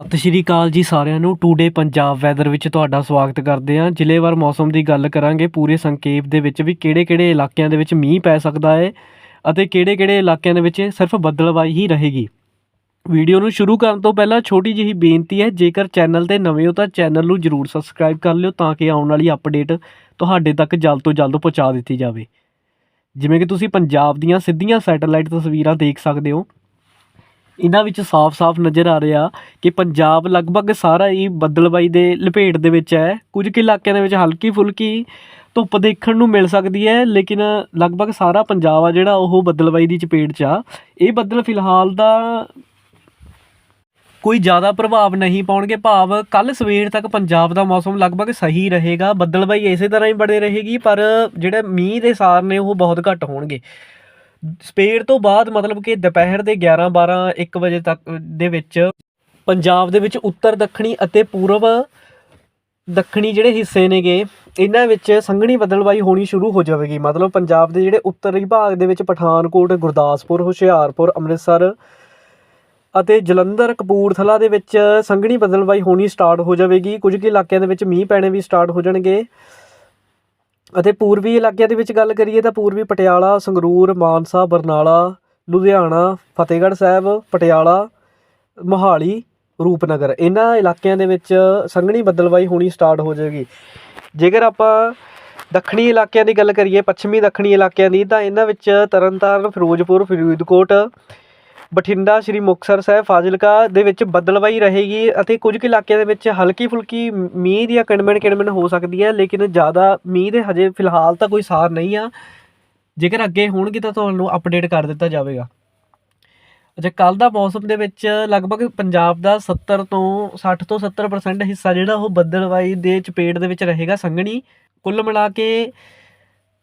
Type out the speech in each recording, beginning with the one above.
ਸਤਿ ਸ਼੍ਰੀ ਅਕਾਲ ਜੀ ਸਾਰਿਆਂ ਨੂੰ। ਟੂਡੇ ਪੰਜਾਬ ਵੈਦਰ ਵਿੱਚ ਤੁਹਾਡਾ ਸਵਾਗਤ ਕਰਦੇ ਹਾਂ। ਜ਼ਿਲ੍ਹੇਵਾਰ ਮੌਸਮ ਦੀ ਗੱਲ ਕਰਾਂਗੇ। ਪੂਰੇ ਸੰਖੇਪ ਦੇ ਵਿੱਚ ਵੀ ਕਿਹੜੇ-ਕਿਹੜੇ ਇਲਾਕਿਆਂ ਦੇ ਵਿੱਚ ਮੀਂਹ ਪੈ ਸਕਦਾ ਹੈ ਅਤੇ ਕਿਹੜੇ-ਕਿਹੜੇ ਇਲਾਕਿਆਂ ਦੇ ਵਿੱਚ ਸਿਰਫ ਬੱਦਲਵਾਈ ਹੀ ਰਹੇਗੀ। ਵੀਡੀਓ ਨੂੰ ਸ਼ੁਰੂ ਕਰਨ ਤੋਂ ਪਹਿਲਾਂ ਛੋਟੀ ਜਿਹੀ ਬੇਨਤੀ ਹੈ, ਜੇਕਰ ਚੈਨਲ ਤੇ ਨਵੇਂ ਹੋ ਤਾਂ ਚੈਨਲ ਨੂੰ ਜਰੂਰ ਸਬਸਕ੍ਰਾਈਬ ਕਰ ਲਿਓ ਤਾਂ ਕਿ ਆਉਣ ਵਾਲੀ ਅਪਡੇਟ ਤੁਹਾਡੇ ਤੱਕ ਜਲਦ ਤੋਂ ਜਲਦ ਪਹੁੰਚਾ ਦਿੱਤੀ ਜਾਵੇ। ਜਿਵੇਂ ਕਿ ਤੁਸੀਂ ਪੰਜਾਬ ਦੀਆਂ ਸਿੱਧੀਆਂ ਸੈਟੇਲਾਈਟ ਤਸਵੀਰਾਂ ਦੇਖ ਸਕਦੇ ਹੋ। ਇਹਨਾਂ ਵਿੱਚ ਸਾਫ਼-ਸਾਫ਼ ਨਜ਼ਰ ਆ ਰਿਹਾ ਕਿ ਪੰਜਾਬ ਲਗਭਗ ਸਾਰਾ ਹੀ ਬੱਦਲਬਾਈ ਦੇ ਲਪੇਟ ਦੇ ਵਿੱਚ ਹੈ। ਕੁਝ ਕੁ ਇਲਾਕਿਆਂ ਦੇ ਵਿੱਚ ਹਲਕੀ ਫੁਲਕੀ ਧੁੱਪ ਦੇਖਣ ਨੂੰ ਮਿਲ ਸਕਦੀ ਹੈ, ਲੇਕਿਨ ਲਗਭਗ ਸਾਰਾ ਪੰਜਾਬ ਆ ਜਿਹੜਾ ਉਹ ਬੱਦਲਬਾਈ ਦੀ ਚਪੇਟ 'ਚ ਆ। ਇਹ ਬੱਦਲ ਫਿਲਹਾਲ ਦਾ ਕੋਈ ਜ਼ਿਆਦਾ ਪ੍ਰਭਾਵ ਨਹੀਂ ਪਾਉਣਗੇ। ਭਾਵ ਕੱਲ ਸਵੇਰ ਤੱਕ ਪੰਜਾਬ ਦਾ ਮੌਸਮ ਲਗਭਗ ਸਹੀ ਰਹੇਗਾ। ਬੱਦਲਬਾਈ ਇਸੇ ਤਰ੍ਹਾਂ ਹੀ ਬਣੇ ਰਹੇਗੀ, ਪਰ ਜਿਹੜੇ ਮੀਂਹ ਦੇ ਸਾਰ ਨੇ ਉਹ ਬਹੁਤ ਘੱਟ ਹੋਣਗੇ। ਸਵੇਰ ਤੋਂ ਬਾਅਦ ਮਤਲਬ ਕਿ ਦੁਪਹਿਰ ਦੇ 11 12 1 ਵਜੇ ਤੱਕ ਦੇ ਵਿੱਚ ਪੰਜਾਬ ਦੇ ਵਿੱਚ ਉੱਤਰ ਦੱਖਣੀ ਅਤੇ ਪੂਰਬ ਦੱਖਣੀ ਜਿਹੜੇ ਹਿੱਸੇ ਨੇਗੇ, ਇਹਨਾਂ ਵਿੱਚ ਸੰਘਣੀ ਬਦਲਵਾਈ ਹੋਣੀ ਸ਼ੁਰੂ ਹੋ ਜਾਵੇਗੀ। ਮਤਲਬ ਪੰਜਾਬ ਦੇ ਜਿਹੜੇ ਉੱਤਰੀ ਭਾਗ ਦੇ ਵਿੱਚ ਪਠਾਨਕੋਟ, ਗੁਰਦਾਸਪੁਰ, ਹੁਸ਼ਿਆਰਪੁਰ, ਅੰਮ੍ਰਿਤਸਰ ਅਤੇ ਜਲੰਧਰ, ਕਪੂਰਥਲਾ ਦੇ ਵਿੱਚ ਸੰਘਣੀ ਬਦਲਵਾਈ ਹੋਣੀ ਸਟਾਰਟ ਹੋ ਜਾਵੇਗੀ। ਕੁਝ ਕੁ ਇਲਾਕਿਆਂ ਦੇ ਵਿੱਚ ਮੀਂਹ ਪੈਣੇ ਵੀ ਸਟਾਰਟ ਹੋ ਜਾਣਗੇ। ਅਤੇ ਪੂਰਬੀ ਇਲਾਕਿਆਂ ਦੇ ਵਿੱਚ ਗੱਲ ਕਰੀਏ ਤਾਂ ਪੂਰਬੀ ਪਟਿਆਲਾ, ਸੰਗਰੂਰ, ਮਾਨਸਾ, ਬਰਨਾਲਾ, ਲੁਧਿਆਣਾ, ਫਤਿਹਗੜ੍ਹ ਸਾਹਿਬ, ਪਟਿਆਲਾ, ਮੋਹਾਲੀ, ਰੂਪਨਗਰ। ਇਹਨਾਂ ਇਲਾਕਿਆਂ ਦੇ ਵਿੱਚ ਸੰਘਣੀ ਬੱਦਲਬਾਈ ਹੋਣੀ ਸਟਾਰਟ ਹੋ ਜਾਏਗੀ। ਜੇਕਰ ਆਪਾਂ ਦੱਖਣੀ ਇਲਾਕਿਆਂ ਦੀ ਗੱਲ ਕਰੀਏ, ਪੱਛਮੀ ਦੱਖਣੀ ਇਲਾਕਿਆਂ ਦੀ, ਤਾਂ ਇਹਨਾਂ ਵਿੱਚ ਤਰਨਤਾਰਨ, ਫਿਰੋਜ਼ਪੁਰ, ਫਰੀਦਕੋਟ ਬਠਿੰਡਾ ਸ਼੍ਰੀ ਮੁਕਤਸਰ ਸਾਹਿਬ ਫਾਜ਼ਿਲਕਾ ਦੇ ਵਿੱਚ ਬੱਦਲਬਾਈ ਰਹੇਗੀ ਅਤੇ ਕੁਝ ਕੁ ਇਲਾਕਿਆਂ ਦੇ ਵਿੱਚ ਹਲਕੀ ਫੁਲਕੀ ਮੀਂਹ ਦੀਆਂ ਕਿਣਮਣ ਕਿਣਮਣ ਹੋ ਸਕਦੀ ਹੈ ਲੇਕਿਨ ਜ਼ਿਆਦਾ ਮੀਂਹ ਦੇ ਹਜੇ ਫਿਲਹਾਲ ਤਾਂ ਕੋਈ ਸਾਰ ਨਹੀਂ ਆ। ਜੇਕਰ ਅੱਗੇ ਹੋਣਗੇ ਤਾਂ ਤੁਹਾਨੂੰ ਅਪਡੇਟ ਕਰ ਦਿੱਤਾ ਜਾਵੇਗਾ। ਅੱਛਾ ਕੱਲ ਦਾ ਮੌਸਮ ਦੇ ਵਿੱਚ ਲਗਭਗ ਪੰਜਾਬ ਦਾ 70 ਤੋਂ 60 ਤੋਂ 70% ਹਿੱਸਾ ਜਿਹੜਾ ਉਹ ਬੱਦਲਵਾਈ ਦੇ ਚਪੇਟ ਦੇ ਵਿੱਚ ਰਹੇਗਾ ਸੰਘਣੀ। ਕੁੱਲ ਮਿਲਾ ਕੇ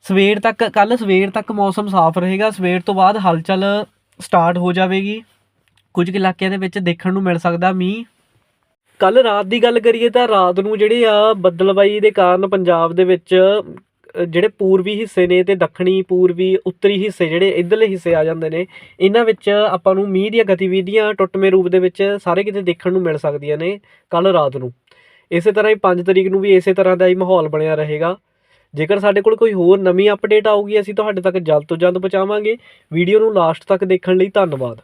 ਸਵੇਰ ਤੱਕ ਕੱਲ ਸਵੇਰ ਤੱਕ ਮੌਸਮ ਸਾਫ਼ ਰਹੇਗਾ। ਸਵੇਰ ਤੋਂ ਬਾਅਦ ਹਲਚਲ ਸਟਾਰਟ ਹੋ ਜਾਵੇਗੀ। ਕੁਝ ਇਲਾਕਿਆਂ ਦੇ ਵਿੱਚ ਦੇਖਣ ਨੂੰ ਮਿਲ ਸਕਦਾ ਮੀਂਹ। ਕੱਲ ਰਾਤ ਦੀ ਗੱਲ ਕਰੀਏ ਤਾਂ ਰਾਤ ਨੂੰ ਜਿਹੜੇ ਆ ਬੱਦਲਬਾਈ ਦੇ ਕਾਰਨ ਪੰਜਾਬ ਦੇ ਵਿੱਚ ਜਿਹੜੇ ਪੂਰਬੀ ਹਿੱਸੇ ਨੇ ਤੇ ਦੱਖਣੀ, ਪੂਰਬੀ, ਉੱਤਰੀ ਹਿੱਸੇ ਜਿਹੜੇ ਇਧਰਲੇ ਹਿੱਸੇ ਆ ਜਾਂਦੇ ਨੇ, ਇਹਨਾਂ ਵਿੱਚ ਆਪਾਂ ਨੂੰ ਮੀਂਹ ਦੀਆਂ ਗਤੀਵਿਧੀਆਂ ਟੁੱਟਵੇਂ ਰੂਪ ਦੇ ਵਿੱਚ ਸਾਰੇ ਕਿਤੇ ਦੇਖਣ ਨੂੰ ਮਿਲ ਸਕਦੀਆਂ ਨੇ ਕੱਲ ਰਾਤ ਨੂੰ। ਇਸੇ ਤਰ੍ਹਾਂ ਹੀ 5 ਤਰੀਕ ਨੂੰ ਵੀ ਇਸੇ ਤਰ੍ਹਾਂ ਦਾ ਹੀ ਮਾਹੌਲ ਬਣਿਆ ਰਹੇਗਾ। ਜੇਕਰ ਸਾਡੇ ਕੋਲ ਕੋਈ ਹੋਰ ਨਵੀਂ ਅਪਡੇਟ ਆਊਗੀ, ਅਸੀਂ ਤੁਹਾਡੇ ਤੱਕ ਜਲਦ ਤੋਂ ਜਲਦ ਪਹੁੰਚਾਵਾਂਗੇ। ਵੀਡੀਓ ਨੂੰ ਲਾਸਟ ਤੱਕ ਦੇਖਣ ਲਈ ਧੰਨਵਾਦ।